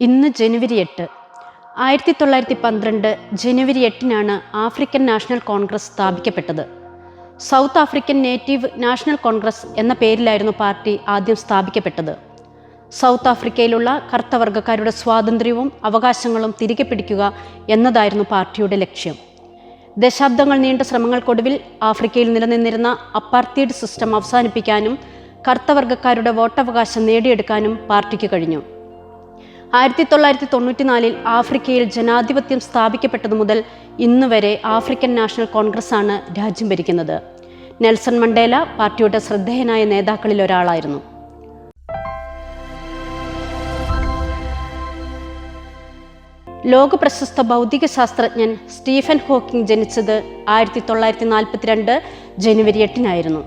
ഇന്ന് ജനുവരി എട്ട്. ആയിരത്തി തൊള്ളായിരത്തി പന്ത്രണ്ട് ജനുവരി എട്ടിനാണ് African national Congress സ്ഥാപിക്കപ്പെട്ടത്. South African Native National Congress എന്ന പേരിലായിരുന്നു പാർട്ടി ആദ്യം സ്ഥാപിക്കപ്പെട്ടത്. സൗത്ത് ആഫ്രിക്കയിലുള്ള കർത്തവർഗക്കാരുടെ സ്വാതന്ത്ര്യവും അവകാശങ്ങളും തിരികെ പിടിക്കുക എന്നതായിരുന്നു പാർട്ടിയുടെ ലക്ഷ്യം. ദശാബ്ദങ്ങൾ നീണ്ട ശ്രമങ്ങൾക്കൊടുവിൽ ആഫ്രിക്കയിൽ നിലനിന്നിരുന്ന അപ്പാർത്തീഡ് സിസ്റ്റം അവസാനിപ്പിക്കാനും കറുത്തവർഗക്കാരുടെ വോട്ടവകാശം നേടിയെടുക്കാനും പാർട്ടിക്ക് കഴിഞ്ഞു. ആയിരത്തി തൊള്ളായിരത്തി തൊണ്ണൂറ്റിനാലിൽ ആഫ്രിക്കയിൽ ജനാധിപത്യം സ്ഥാപിക്കപ്പെട്ടതു മുതൽ ഇന്നുവരെ ആഫ്രിക്കൻ നാഷണൽ കോൺഗ്രസ് ആണ് രാജ്യം ഭരിക്കുന്നത്. നെൽസൺ മണ്ടേല പാർട്ടിയുടെ ശ്രദ്ധേയനായ നേതാക്കളിൽ ഒരാളായിരുന്നു. ലോക പ്രശസ്ത ഭൗതിക ശാസ്ത്രജ്ഞൻ സ്റ്റീഫൻ ഹോക്കിംഗ് ജനിച്ചത് ആയിരത്തി തൊള്ളായിരത്തി നാൽപ്പത്തിരണ്ട് ജനുവരി എട്ടിനായിരുന്നു.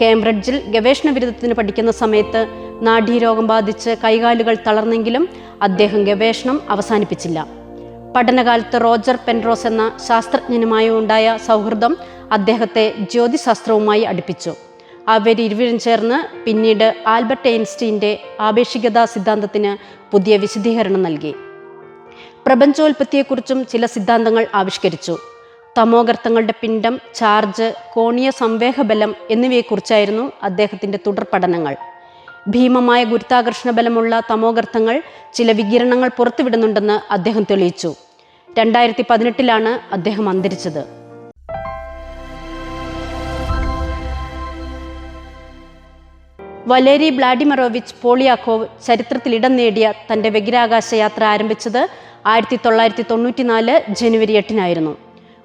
കേംബ്രിഡ്ജിൽ ഗവേഷണ ബിരുദത്തിന് പഠിക്കുന്ന സമയത്ത് നാഡീരോഗം ബാധിച്ച് കൈകാലുകൾ തളർന്നെങ്കിലും അദ്ദേഹം ഗവേഷണം അവസാനിപ്പിച്ചില്ല. പഠനകാലത്ത് റോജർ പെൻറോസ് എന്ന ശാസ്ത്രജ്ഞനുമായി ഉണ്ടായ സൗഹൃദം അദ്ദേഹത്തെ ജ്യോതിശാസ്ത്രവുമായി അടുപ്പിച്ചു. അവരിരുവരും ചേർന്ന് പിന്നീട് ആൽബർട്ട് ഐൻസ്റ്റീന്റെ ആപേക്ഷികതാ സിദ്ധാന്തത്തിന് പുതിയ വിശദീകരണം നൽകി. പ്രപഞ്ചോൽപത്തിയെക്കുറിച്ചും ചില സിദ്ധാന്തങ്ങൾ ആവിഷ്കരിച്ചു. തമോഗർത്തങ്ങളുടെ പിണ്ഡം ചാർജ് കോണീയ സംവേഹബലം എന്നിവയെക്കുറിച്ചായിരുന്നു അദ്ദേഹത്തിന്റെ തുടർ പഠനങ്ങൾ. ഭീമമായ ഗുരുത്വാകർഷണ ബലമുള്ള തമോഗർത്തങ്ങൾ ചില വികിരണങ്ങൾ പുറത്തുവിടുന്നുണ്ടെന്ന് അദ്ദേഹം തെളിയിച്ചു. രണ്ടായിരത്തി പതിനെട്ടിലാണ് അദ്ദേഹം അന്തരിച്ചത്. വലേരി ബ്ലാഡിമറോവിച്ച് പോളിയാക്കോവ് ചരിത്രത്തിൽ ഇടം നേടിയ തന്റെ ബഹിരാകാശ യാത്ര ആരംഭിച്ചത് ആയിരത്തി തൊള്ളായിരത്തി തൊണ്ണൂറ്റി നാല് ജനുവരി എട്ടിനായിരുന്നു.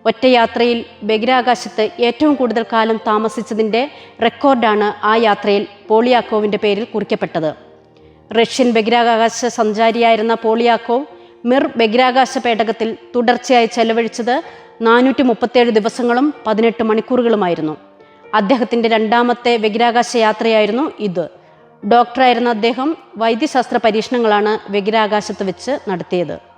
ഒറ്റയാത്രയിൽ ബഹിരാകാശത്ത് ഏറ്റവും കൂടുതൽ കാലം താമസിച്ചതിന്റെ റെക്കോർഡാണ് ആ യാത്രയിൽ പോളിയാക്കോവിന്റെ പേരിൽ കുറിക്കപ്പെട്ടത്. റഷ്യൻ ബഹിരാകാശ സഞ്ചാരിയായിരുന്ന പോളിയാക്കോവ് മിർ ബഹിരാകാശ പേടകത്തിൽ തുടർച്ചയായി ചെലവഴിച്ചത് നാനൂറ്റി മുപ്പത്തേഴ് ദിവസങ്ങളും പതിനെട്ട് മണിക്കൂറുകളുമായിരുന്നു. അദ്ദേഹത്തിന്റെ രണ്ടാമത്തെ ബഹിരാകാശ യാത്രയായിരുന്നു ഇത്. ഡോക്ടറായിരുന്ന അദ്ദേഹം വൈദ്യശാസ്ത്ര പരീക്ഷണങ്ങളാണ് ബഹിരാകാശത്ത് വെച്ച് നടത്തിയത്.